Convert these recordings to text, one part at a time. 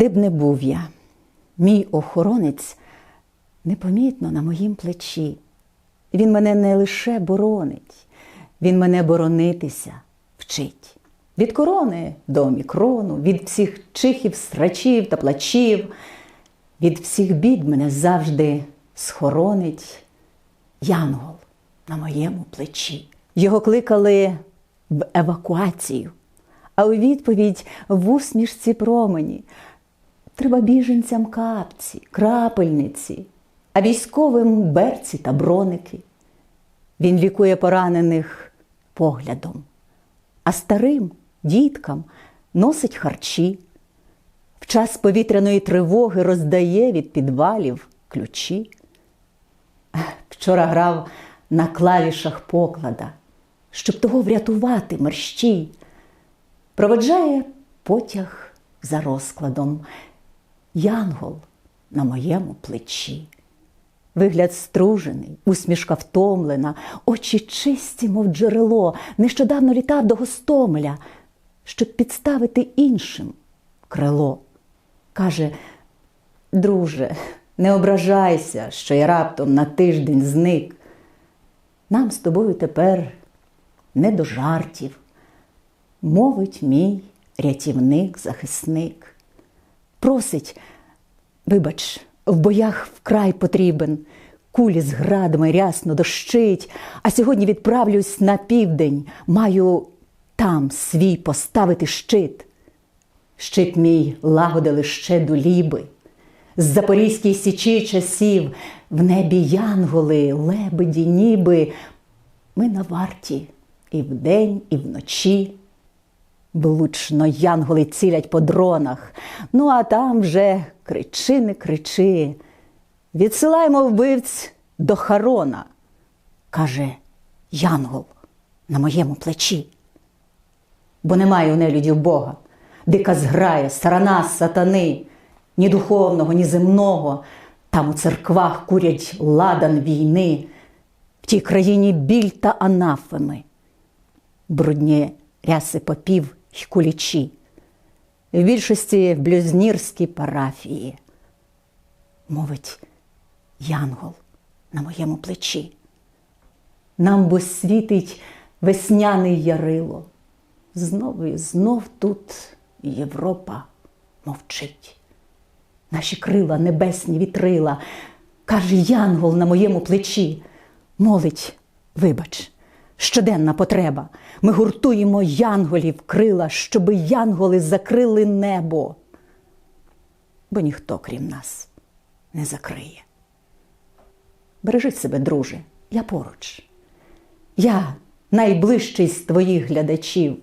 Де б не був я, мій охоронець непомітно на моїм плечі. Він мене не лише боронить, він мене боронитися вчить. Від корони до омікрону, від всіх чихів, срачів та плачів, від всіх бід мене завжди схоронить янгол на моєму плечі. Його кликали в евакуацію, а у відповідь в усмішці промені. Треба біженцям капці, крапельниці, а військовим берці та броники. Він лікує поранених поглядом, а старим діткам носить харчі. В час повітряної тривоги роздає від підвалів ключі. Вчора грав на клавішах поклада, щоб того врятувати мерщій. Проведжає потяг за розкладом. Янгол на моєму плечі. Вигляд стружений, усмішка втомлена, очі чисті, мов джерело, нещодавно літав до Гостомеля, щоб підставити іншим крило. Каже, друже, не ображайся, що я раптом на тиждень зник. Нам з тобою тепер не до жартів, мовить мій рятівник-захисник. Просить, вибач, в боях вкрай потрібен, кулі з градами рясно дощить, а сьогодні відправлюсь на південь, маю там свій поставити щит. Щит мій лагодили ще до ліби. З Запорізької січі часів в небі янголи, лебеді, ніби. Ми на варті і вдень, і вночі. Влучно янголи цілять по дронах. Ну, а там вже кричи, не кричи. Відсилаємо вбивць до Харона, каже Янгол на моєму плечі. Бо немає у нелюдів Бога, дика зграя, сарана сатани, ні духовного, ні земного. Там у церквах курять ладан війни, в тій країні біль та анафеми, брудні ряси попів й кулічі, в більшості в блюзнірській парафії. Мовить янгол на моєму плечі. Нам бо світить весняний ярило. Знову і знов тут Європа мовчить. Наші крила, небесні вітрила, каже янгол на моєму плечі, молить, вибач, щоденна потреба. Ми гуртуємо янголів крила, щоби янголи закрили небо. Бо ніхто, крім нас, не закриє. Бережи себе, друже, я поруч. Я найближчий з твоїх глядачів.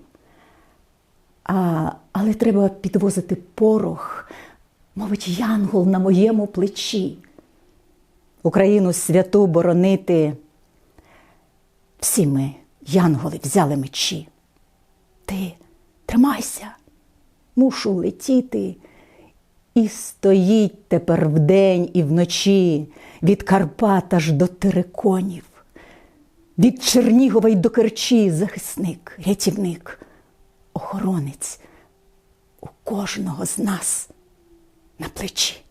А, але треба підвозити порох, мовить янгол на моєму плечі. Україну святу боронити. Всі ми, янголи, взяли мечі. Ти тримайся, мушу летіти. І стоїть тепер вдень і вночі від Карпат аж до Тереконів, від Чернігова й до Керчі захисник, рятівник, охоронець у кожного з нас на плечі.